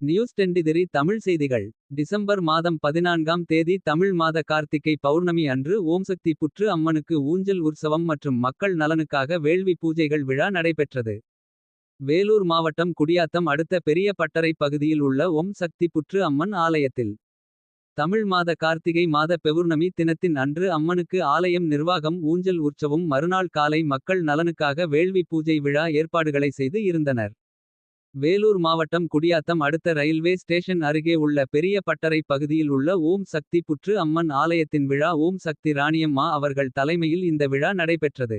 News டெண்டிதிரி Tamil செய்திகள் December மாதம் பதினான்காம் தேதி தமிழ் மாத கார்த்திகை பௌர்ணமி அன்று ஓம்சக்தி புற்று அம்மனுக்கு ஊஞ்சல் உற்சவம் மற்றும் மக்கள் நலனுக்காக வேள்வி பூஜைகள் விழா நடைபெற்றது. வேலூர் மாவட்டம் குடியாத்தம் அடுத்த பெரிய பட்டறை பகுதியில் உள்ள ஓம் சக்தி புற்று அம்மன் ஆலயத்தில். தமிழ் மாத கார்த்திகை மாத பெவுர்ணமி தினத்தின் அன்று அம்மனுக்கு ஆலயம் நிர்வாகம் ஊஞ்சல் உற்சவும் மறுநாள் காலை மக்கள் நலனுக்காக வேள்வி பூஜை விழா ஏற்பாடுகளை செய்து இருந்தனர். வேலூர் மாவட்டம் குடியாத்தம் அடுத்த ரயில்வே ஸ்டேஷன் அருகே உள்ள பெரிய பட்டறை பகுதியில் உள்ள ஓம் சக்தி புற்று அம்மன் ஆலயத்தின் விழா ஓம் சக்தி ராணியம்மா அவர்கள் தலைமையில் இந்த விழா நடைபெற்றது.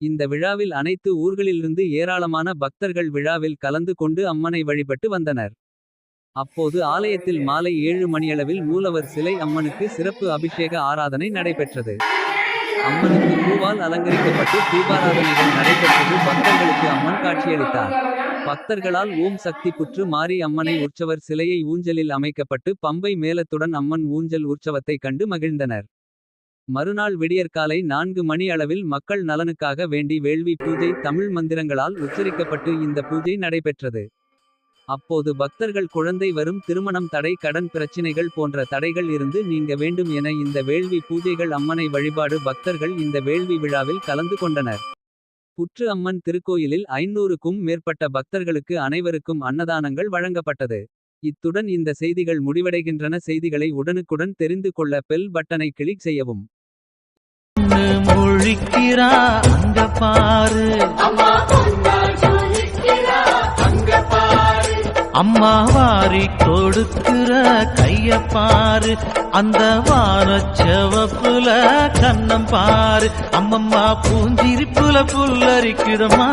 இந்த விழாவில் அனைத்து ஊர்களிலிருந்து ஏராளமான பக்தர்கள் விழாவில் கலந்து கொண்டு அம்மனை வழிபட்டு வந்தனர். அப்போது ஆலயத்தில் மாலை ஏழு மணியளவில் மூலவர் சிலை அம்மனுக்கு சிறப்பு அபிஷேக ஆராதனை நடைபெற்றது. அம்மனுக்கு பூவால் அலங்கரிக்கப்பட்டு தீபாராதனைகள் நடைபெற்றது பக்தர்களுக்கு அம்மன் காட்சியளித்தார். பக்தர்களால் ஓம் சக்தி புற்று மாரி அம்மனை உற்சவர் சிலையை ஊஞ்சலில் அமைக்கப்பட்டு பம்பை மேளத்துடன் அம்மன் ஊஞ்சல் உற்சவத்தை கண்டு மகிழ்ந்தனர். மறுநாள் விடியற்காலை நான்கு மணி அளவில் மக்கள் நலனுக்காக வேண்டி வேள்வி பூஜை தமிழ் மந்திரங்களால் உச்சரிக்கப்பட்டு இந்த பூஜை நடைபெற்றது. அப்போது பக்தர்கள் குழந்தை வரும் திருமணம் தடை கடன் பிரச்சினைகள் போன்ற தடைகள் இருந்து நீங்க வேண்டும் என இந்த வேள்வி பூஜைகள் அம்மனை வழிபாடு பக்தர்கள் இந்த வேள்வி விழாவில் கலந்து கொண்டனர். புற்று அம்மன் திருக்கோயிலில் ஐநூறுக்கும் மேற்பட்ட பக்தர்களுக்கு அனைவருக்கும் அன்னதானங்கள் வழங்கப்பட்டது. இத்துடன் இந்த செய்திகள் முடிவடைகின்றன செய்திகளை உடனுக்குடன் தெரிந்து கொள்ள பெல் பட்டனை கிளிக் செய்யவும். அம்மா வாரி கொடுக்கிற கைய பாரு அந்த வானச்சவப்புல கண்ணம் பாரு. அம்மம்மா பூஞ்சிரிப்புல புல்லரிக்குதம்மா.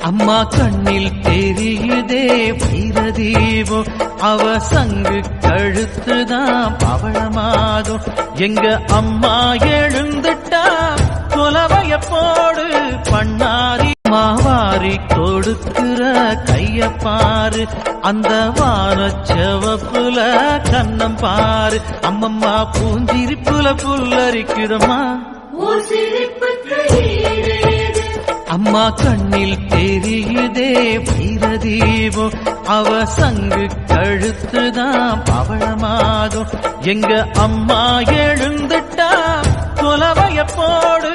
அம்மா கண்ணில் தெரியுதே வைரதீபம். அவ சங்கு கழுத்துதான் பவளமாகும். எங்க அம்மா எழுந்துட்டா கைய பாரு. அந்த வார செவப்புல கண்ணம் பாரு. அம்மம்மா பூஞ்சிரிப்புல புல்லரிக்குதம்மா. அம்மா கண்ணில் தெரியுதே வைரதீபம் அவ சங்கு கழுத்துதான் பவளமாகும் எங்க அம்மா எழுந்துட்டா குலவைய போடு